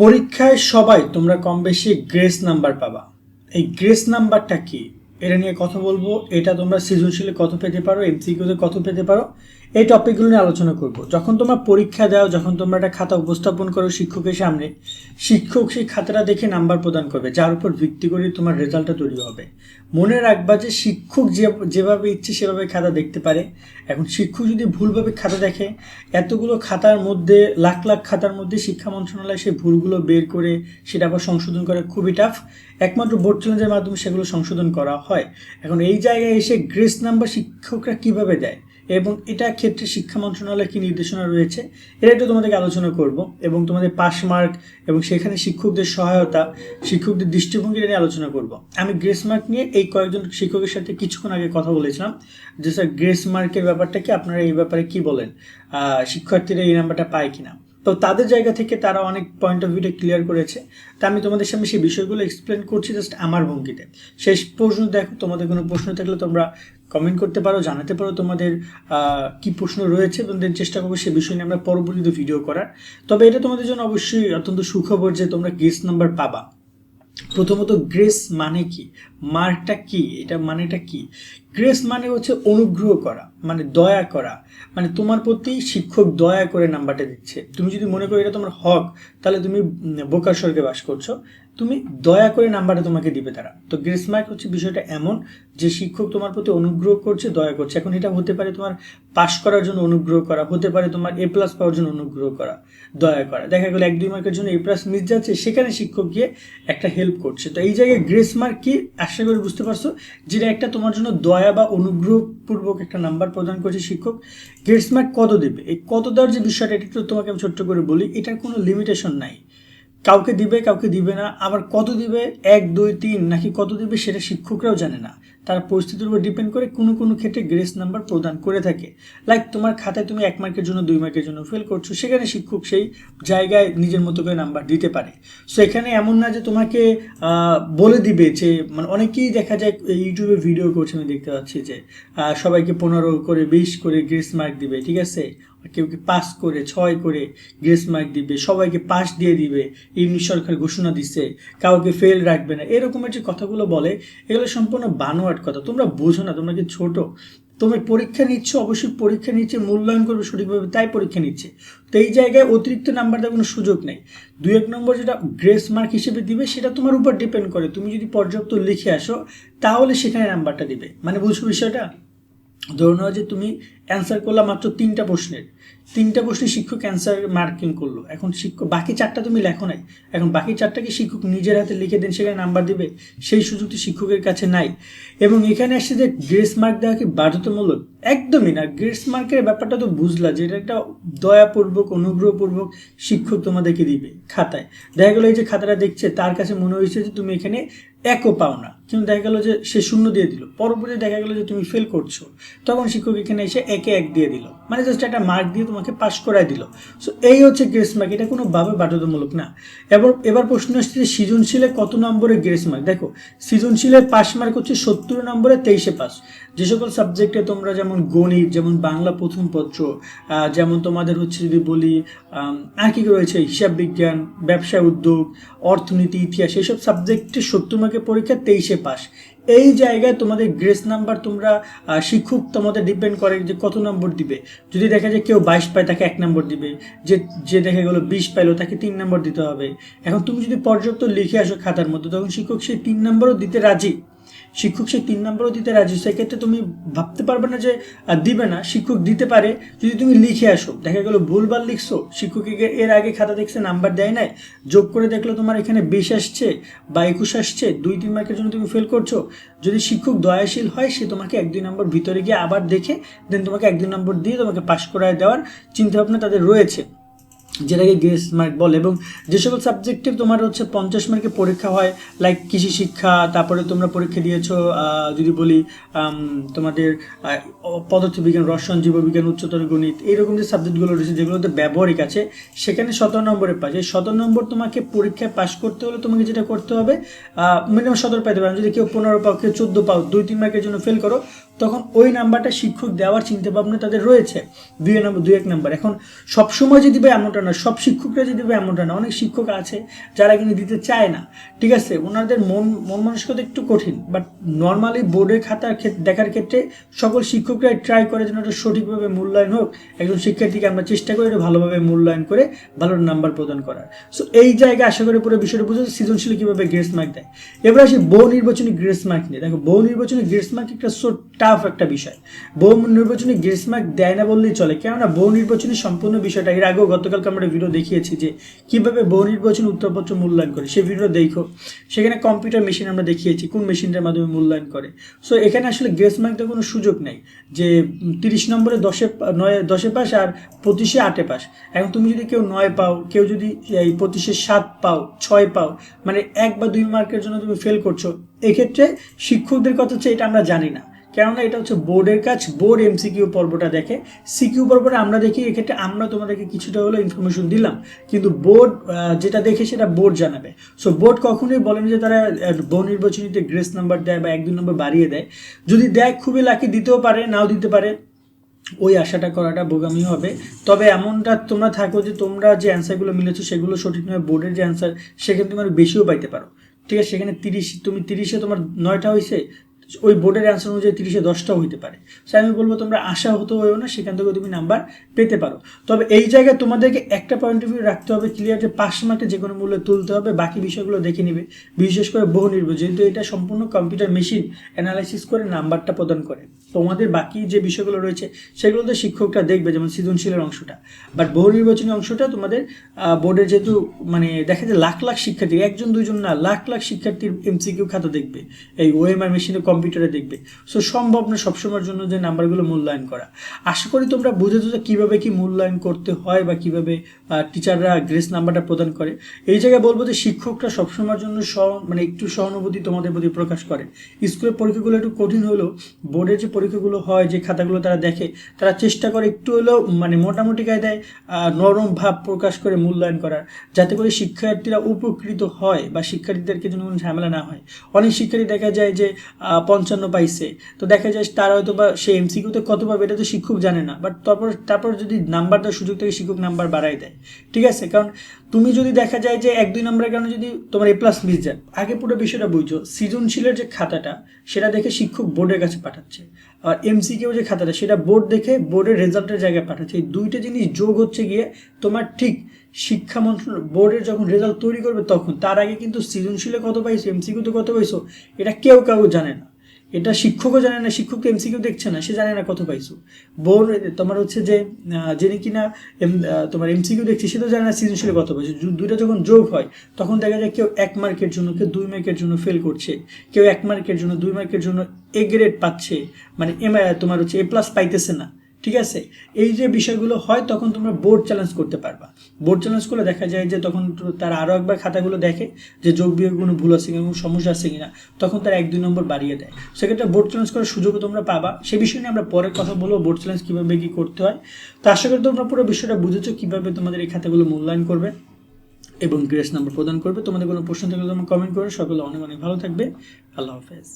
পরীক্ষায় সবাই তোমরা কম বেশি গ্রেস নাম্বার পাবা। এই গ্রেস নাম্বারটা কি? এটা নিয়ে কথা বলব। এটা তোমরা সৃজনশীলে কত পেতে পারো, এমসিকিউতে কত পেতে পারো এই টপিকগুলো নিয়ে আলোচনা করব। যখন তোমরা পরীক্ষা দাও, যখন তোমরা একটা খাতা উপস্থাপন করো শিক্ষকের সামনে, শিক্ষক সেই খাতাটা দেখে নাম্বার প্রদান করবে, যার উপর ভিত্তি করে তোমার রেজাল্টটা তৈরি হবে। মনে রাখবা যে শিক্ষক যে, যেভাবে ইচ্ছে সেভাবে খাতা দেখতে পারে। এখন শিক্ষক যদি ভুলভাবে খাতা দেখে, এতগুলো খাতার মধ্যে, লাখ লাখ খাতার মধ্যে শিক্ষা মন্ত্রণালয় সেই ভুলগুলো বের করে সেটা আবার সংশোধন করা খুবই টাফ একমাত্র বোর্ড চ্যালেঞ্জের মাধ্যমে সেগুলো সংশোধন করা হয়। এখন এই জায়গায় এসে গ্রেস নাম্বার শিক্ষকরা কীভাবে দেয়? এবং এটা ক্ষেত্রে শিক্ষা মন্ত্রণালয়ের কী নির্দেশনা রয়েছে, এটা একটু তোমাদেরকে আলোচনা করব এবং তোমাদের পাস মার্ক এবং সেখানে শিক্ষকদের সহায়তা, শিক্ষকদের দৃষ্টিভঙ্গি নিয়ে আলোচনা করব। আমি গ্রেস মার্ক নিয়ে এই কয়েকজন শিক্ষকের সাথে কিছুক্ষণ আগে কথা বলেছিলাম যে, স্যার, গ্রেস মার্কের ব্যাপারটা কি? আপনারা এই ব্যাপারে কি বলেন? শিক্ষার্থীরা এই নাম্বারটা পায় কিনা? তো তাদের জায়গা থেকে তারা অনেক পয়েন্ট অফ ভিউটা ক্লিয়ার করেছে। তা আমি তোমাদের সামনে সেই বিষয়গুলো এক্সপ্লেন করছি জাস্ট আমার ভঙ্গিতে। শেষ প্রশ্ন দেখো, তোমাদের কোনো প্রশ্ন থাকলে তোমরা কমেন্ট করতে পারো, জানাতে পারো তোমাদের কি প্রশ্ন রয়েছে তোমাদের চেষ্টা করব সে বিষয় নিয়ে আমরা পরবর্তীতে ভিডিও করার। তবে এটা তোমাদের জন্য অবশ্যই অত্যন্ত সুখবর যে তোমরা গেস নাম্বার পাবা। প্রথমত গ্রেস মানে কি? মার্কটা কি? এটা মানেটা কি? গ্রেস মানে হচ্ছে অনুগ্রহ করা মানে দয়া করা। মানে তোমার প্রতি শিক্ষক দয়া করে নাম্বারটা দিচ্ছে। তুমি যদি মনে করো এটা তোমার হক, তাহলে তুমি বোকার স্বর্গে বাস করছ। তুমি দয়া করে নাম্বারটা তোমাকে দিবে তারা। তো গ্রেস মার্ক হচ্ছে বিষয়টা এমন যে শিক্ষক তোমার প্রতি অনুগ্রহ করছে, দয়া করছে। এখন এটা হতে পারে তোমার পাশ করার জন্য অনুগ্রহ করা, হতে পারে তোমার এ প্লাস পাওয়ার জন্য অনুগ্রহ করা, দয়া করা। দেখা গেলো এক, দুই মার্কের জন্য এ প্লাস মিস যাচ্ছে, সেখানে শিক্ষক গিয়ে একটা হেল্প করছে। তো এই জায়গায় গ্রেস মার্ক কি? আশা করে বুঝতে পারছ। যেটা একটা তোমার জন্য দয়া বা অনুগ্রহপূর্বক একটা নাম্বার প্রদান করছে শিক্ষক। গ্রেস মার্ক কত দেবে? এই কত দেওয়ার যে বিষয়টা, এটা একটু তোমাকে আমি ছোট্ট করে বলি, এটার কোনো লিমিটেশন নাই। কাউকে দিবে কাউকে দিবে না, আবার কত দিবে? এক, দুই, তিন, নাকি কত দিবে সেটা শিক্ষকরাও জানে না। তার পরিস্থিতির উপর ডিপেন্ড করে কোনো কোনো ক্ষেত্রে গ্রেস নাম্বার প্রদান করে থাকে। লাইক তোমার খাতায় তুমি এক মার্কের জন্য, দুই মার্কের জন্য ফেল করছ, সেখানে শিক্ষক সেই জায়গায় নিজের মতো করে নাম্বার দিতে পারে। সো এখানে এমন না যে তোমাকে বলে দিবে যে মানে অনেকেই দেখা যায় ইউটিউবে ভিডিও করছে, আমি দেখতে পাচ্ছি যে সবাইকে পনেরো করে, বিশ করে গ্রেস মার্ক দিবে, ঠিক আছে? কেউ কি পাস করে, ছয় করে গ্রেস মার্ক দিবে, সবাইকে পাস দিয়ে দিবে ইংলিশ সরকার ঘোষণা দিচ্ছে কাউকে ফেল রাখবে না। এরকমের যে কথাগুলো বলে, এগুলো সম্পূর্ণ বানোয়াট কথা। তোমরা বোঝো না, তোমরা কি ছোট? তুমি পরীক্ষা নিচ্ছ, অবশ্যই পরীক্ষা নিচ্ছে, মূল্যায়ন করবে সঠিকভাবে, তাই পরীক্ষা নিচ্ছে। তো এই জায়গায় অতিরিক্ত নাম্বার দেওয়ার কোনো সুযোগ নেই। দুই এক নম্বর যেটা গ্রেস মার্ক হিসেবে দিবে, সেটা তোমার উপর ডিপেন্ড করে। তুমি যদি পর্যাপ্ত লিখে আসো, তাহলে সেখানে নাম্বারটা দিবে। মানে বুঝছ বিষয়টা? ধরে যে তুমি অ্যান্সার করলা মাত্র তিনটা প্রশ্নের। তিনটা প্রশ্নে শিক্ষক অ্যান্সার মার্কিং করল। এখন শিক্ষক, বাকি চারটা তুমি লেখো নাই। এখন বাকি চারটা কি শিক্ষক নিজের হাতে লিখে দেন, সেখানে নাম্বার দিবে? সেই সুযোগটি শিক্ষকের কাছে নাই। এবং এখানে আসছে যে গ্রেস মার্ক দেওয়া কি বাধ্যতামূলক? একদমই না। গ্রেস মার্কের ব্যাপারটা তো বুঝলা যে এটা একটা দয়াপূর্বক, অনুগ্রহপূর্বক শিক্ষক তোমাদেরকে দিবে খাতায়। দেখা গেলো এই যে খাতাটা দেখছে, তার কাছে মনে হয়েছে যে তুমি এখানে একও পাও না। কিন্তু দেখা গেলো যে সে শূন্য দিয়ে দিল। পরবর্তী দেখা গেলো যে তুমি ফেল করছ। তখন শিক্ষক এখানে এসে একে এক দিয়ে দিল। মানে জাস্ট একটা মার্ক দিয়ে তোমাকে পাস করাই দিল। সো এই হচ্ছে গ্রেস মার্ক এটা কোনোভাবে বাধ্যতামূলক না। এবার এবার প্রশ্ন আসছে যে সৃজনশীলে কত নম্বরে গ্রেস মার্ক দেখো সৃজনশীলের পাস মার্ক হচ্ছে সত্তর নম্বরে তেইশে পাস যে সকল সাবজেক্টে তোমরা যেমন গণিত, যেমন বাংলা প্রথম পত্র যেমন তোমাদের হচ্ছে যদি বলি আর কি রয়েছে? হিসাব বিজ্ঞান ব্যবসা উদ্যোগ, অর্থনীতি, ইতিহাস এইসব সাবজেক্টে সত্তর মার্কের পরীক্ষা তেইশে পাস এই জায়গায় তোমাদের গ্রেস নাম্বার তোমরা শিক্ষক তোমাদের ডিপেন্ড করে যে কত নম্বর দিবে। যদি দেখা যায় কেউ বাইশ পায়, তাকে এক নম্বর দিবে। যে যে দেখা গেলো বিশ পাইলো, তাকে তিন নম্বর দিতে হবে। এখন তুমি যদি পর্যাপ্ত লিখে আসো খাতার মধ্যে, তখন শিক্ষক সেই তিন নম্বরও দিতে রাজি। শিক্ষক সে তিন নম্বরও দিতে রাজি। সেক্ষেত্রে তুমি ভাবতে পারবে না যে দিবে না, শিক্ষক দিতে পারে। যদি তুমি লিখে আসো, দেখা গেলো ভুলবার লিখছো, শিক্ষককে এর আগে খাতা দেখছে, নাম্বার দেয় নাই, যোগ করে দেখল তোমার এখানে বিশ আসছে বা একুশ আসছে, দুই, তিন মার্কের জন্য তুমি ফেল করছ। যদি শিক্ষক দয়াশীল হয়, সে তোমাকে এক, দুই নম্বর ভিতরে গিয়ে আবার দেখে দেন তোমাকে এক, দুই নম্বর দিয়ে তোমাকে পাশ করায় দেওয়ার চিন্তাভাবনা তাদের রয়েছে। যেটাকে গ্রেস মার্ক বলে এবং যে সকল সাবজেক্টে তোমার হচ্ছে পঞ্চাশ মার্কের পরীক্ষা হয় লাইক কৃষি শিক্ষা, তারপরে তোমরা পরীক্ষা দিয়েছ যদি বলি তোমাদের পদার্থবিজ্ঞান, রসায়ন, জীববিজ্ঞান, উচ্চতর গণিত, এইরকম যে সাবজেক্টগুলো রয়েছে, যেগুলোতে ব্যবহারিক আছে, সেখানে সতেরো নম্বরে পাচ্ছে এই সতেরো নম্বর তোমাকে পরীক্ষায় পাশ করতে হলে তোমাকে যেটা করতে হবে মিনিমাম সতেরো পাইতে পারো যদি কেউ পনেরো পাও, কেউ চোদ্দ পাও, দুই, তিন মার্কের জন্য ফেল করো তখন ওই নাম্বারটা শিক্ষক দেওয়ার চিন্তা ভাবনা তাদের রয়েছে। দুই নম্বর দুই এক নাম্বার। এখন সবসময় যে দিবে এমনটা না, সব শিক্ষকরা যে দিবে এমনটা না, অনেক শিক্ষক আছে যারা কিন্তু দিতে চায় না। ঠিক আছে? ওনাদের মন মন মানসিকতা একটু কঠিন। বাট নর্মালি বোর্ডের খাতার ক্ষেত- দেখার ক্ষেত্রে সকল শিক্ষকরাই ট্রাই করে যেন এটা সঠিকভাবে মূল্যায়ন হোক। একজন শিক্ষার্থীকে আমরা চেষ্টা করি এটা ভালোভাবে মূল্যায়ন করে ভালো নাম্বার প্রদান করার। সো এই জায়গায় আশা করি পুরো বিষয়টা বুঝে সৃজনশীল কীভাবে গ্রেস মার্ক দেয়। এবার আসি বহু নির্বাচনী গ্রেস মার্ক নিয়ে। দেখো বহু নির্বাচনী গ্রেস মার্ক একটা সো টাফ একটা বিষয়। বহু নির্বাচনী গ্রেস দেয় না বললেই চলে। কেননা বহু নির্বাচনী সম্পূর্ণ বিষয়টা, এর আগেও গতকালকে আমরা ভিডিও দেখিয়েছি যে কীভাবে বহু নির্বাচনী উত্তরপত্র মূল্যায়ন করে। সেই ভিডিও দেখো, সেখানে কম্পিউটার মেশিন আমরা দেখিয়েছি, কোন মেশিনটার মাধ্যমে মূল্যায়ন করে। সো এখানে আসলে গ্রেস মার্ক কোনো সুযোগ নেই যে তিরিশ নম্বরে দশে, নয়, দশে পাস আর পঁচিশে আটে পাস এখন তুমি যদি কেউ নয় পাও, কেউ যদি এই পঁচিশে সাত পাও, ছয় পাও মানে এক বা দুই মার্কের জন্য তুমি ফেল করছ, এক্ষেত্রে শিক্ষকদের কথা হচ্ছে এটা আমরা জানি না। কেননা এটা হচ্ছে বোর্ডের কাজ, বোর্ড এমসিকিউ পর্বটা দেখে। সিকিউ পর্বটা আমরা দেখি, এক্ষেত্রে আমরা তোমাদেরকে কিছুটা হলো ইনফরমেশন দিলাম। কিন্তু বোর্ড যেটা দেখে সেটা বোর্ড জানাবে। সো বোর্ড কখনোই বলেন যে তারা বহু নির্বাচনীতে গ্রেস নাম্বার দেয় বা এক, দুই নম্বর বাড়িয়ে দেয়। যদি দেয়, খুবই লাকি দিতেও পারে, নাও দিতে পারে। ওই আশাটা করাটা বোগামি হবে। তবে এমনটা তোমরা থাকো যে তোমরা যে অ্যান্সারগুলো মিলেছো, সেগুলো সঠিক নয় বোর্ডের যে অ্যান্সার সেখানে তুমি আরও বেশিও পাইতে পারো। ঠিক আছে, সেখানে তিরিশ, তুমি তিরিশে তোমার নয়টা হয়েছে ওই বোর্ডের অ্যান্সার অনুযায়ী তিরিশে দশটাও হইতে পারে। সো আমি বলব তোমরা আশা হতে হয়েও না, সেখান থেকে তুমি নাম্বার পেতে পারো। তবে এই জায়গায় তোমাদেরকে একটা পয়েন্ট অফ ভিউ রাখতে হবে ক্লিয়ার যে পাস মার্কে যে কোনো মূল্যে তুলতে হবে, বাকি বিষয়গুলো দেখে নিবে। বিশেষ করে বহু নির্ভর যেহেতু এটা সম্পূর্ণ কম্পিউটার মেশিন অ্যানালাইসিস করে নাম্বারটা প্রদান করে। তোমাদের বাকি যে বিষয়গুলো রয়েছে সেগুলোতে শিক্ষকরা দেখবে, যেমন সৃজনশীলের অংশটা। বাট বহু নির্বাচনী অংশটা তোমাদের বোর্ডের যেহেতু মানে দেখা যায় লাখ লাখ শিক্ষার্থী, একজন দুইজন না, লাখ লাখ শিক্ষার্থীর এমসিকিউ খাতা দেখবে, এই ওএমআর মেশিনে কম্পিউটারে দেখবে। সো সম্ভব না সবসময়ের জন্য যে নাম্বারগুলো মূল্যায়ন করা। আশা করি তোমরা বুঝেছ যে কীভাবে কি মূল্যায়ন করতে হয় বা কীভাবে টিচাররা গ্রেস নাম্বারটা প্রদান করে। এই জায়গায় বলব যে শিক্ষকরা সবসময়ের জন্য মানে একটু সহানুভূতি তোমাদের প্রতি প্রকাশ করে স্কুলের পরীক্ষাগুলো একটু কঠিন হলেও বোর্ডের যে পরীক্ষাগুলো হয়, যে খাতাগুলো তারা দেখে, তারা চেষ্টা করে একটু হলেও মানে মোটামুটি কায়দায় নরম ভাব প্রকাশ করে মূল্যায়ন করার, যাতে করে শিক্ষার্থীরা উপকৃত হয় বা শিক্ষার্থীদেরকে যেন কোনো ঝামেলা না হয়। অনেক শিক্ষার্থী দেখা যায় যে পঞ্চান্ন পাইছে, তো দেখা যায় তারা হয়তো বা সে এমসিকিউতে কত পাবে এটা তো শিক্ষক জানে না বাট তারপর তারপর যদি নাম্বার দেওয়ার সুযোগ থেকে, শিক্ষক নাম্বার বাড়াই দেয়। ঠিক আছে? কারণ তুমি যদি দেখা যায় যে এক দুই নম্বরের কারণে যদি তোমার এ প্লাস মিস যায়, আগে পুরো বিষয়টা বুঝছ, সৃজনশীলের যে খাতাটা, সেটা দেখে শিক্ষক বোর্ডের কাছে পাঠাচ্ছে। আর এমসি এমসিকিউ যে খাতাটা, সেটা বোর্ড দেখে বোর্ডের রেজাল্টের জায়গায় পাঠাচ্ছে। এই দুইটা জিনিস যোগ হচ্ছে গিয়ে তোমার ঠিক শিক্ষা মন্ত্রণালয় বোর্ডের যখন রেজাল্ট তৈরি করবে তখন, তার আগে কিন্তু সৃজনশীলে কত পাইছো এমসিকিউতে কত পাইছো, এটা কেউ কাউ জানে না। এটা শিক্ষকও জানে না শিক্ষক এমসিকিউ দেখছে না, সে জানে না কত পাইছো। বোর, তোমার হচ্ছে যে যিনি কিনা তোমার এমসিকিউ দেখছে, সে তো জানে না সৃজনশীলে কত পাইছো। দুইটা যখন যোগ হয়, তখন দেখা যায় কেউ এক মার্কের জন্য, কেউ দুই মার্কের জন্য ফেল করছে, কেউ এক মার্কের জন্য, দুই মার্কের জন্য এ গ্রেড পাচ্ছে মানে এম তোমার হচ্ছে এ প্লাস পাইতেছে না। ঠিক আছে? এই যে বিষয়গুলো হয়, তখন তোমরা বোর্ড চ্যালেঞ্জ করতে পারবা। বোর্ড চ্যালেঞ্জ করলে দেখা যায় যে তখন তারা আরও একবার খাতাগুলো দেখে যে যোগ বিয়োগ কোনো ভুল আছে কিনা, কোনো সমস্যা আছে কিনা, তখন তারা এক, দুই নম্বর বাড়িয়ে দেয়। সেক্ষেত্রে বোর্ড চ্যালেঞ্জ করার সুযোগও তোমরা পাবা। সে বিষয় নিয়ে আমরা পরে কথা বলব বোর্ড চ্যালেঞ্জ কীভাবে কী করতে হয়। তো আশা করি তোমরা পুরো বিষয়টা বুঝেছ, কীভাবে তোমাদের এই খাতাগুলো মূল্যায়ন করবে এবং গ্রেস নাম্বার প্রদান করবে। তোমাদের কোনো প্রশ্ন থাকলে তোমরা কমেন্ট করে। সকলে অনেক অনেক ভালো থাকবে। আল্লাহ হাফেজ।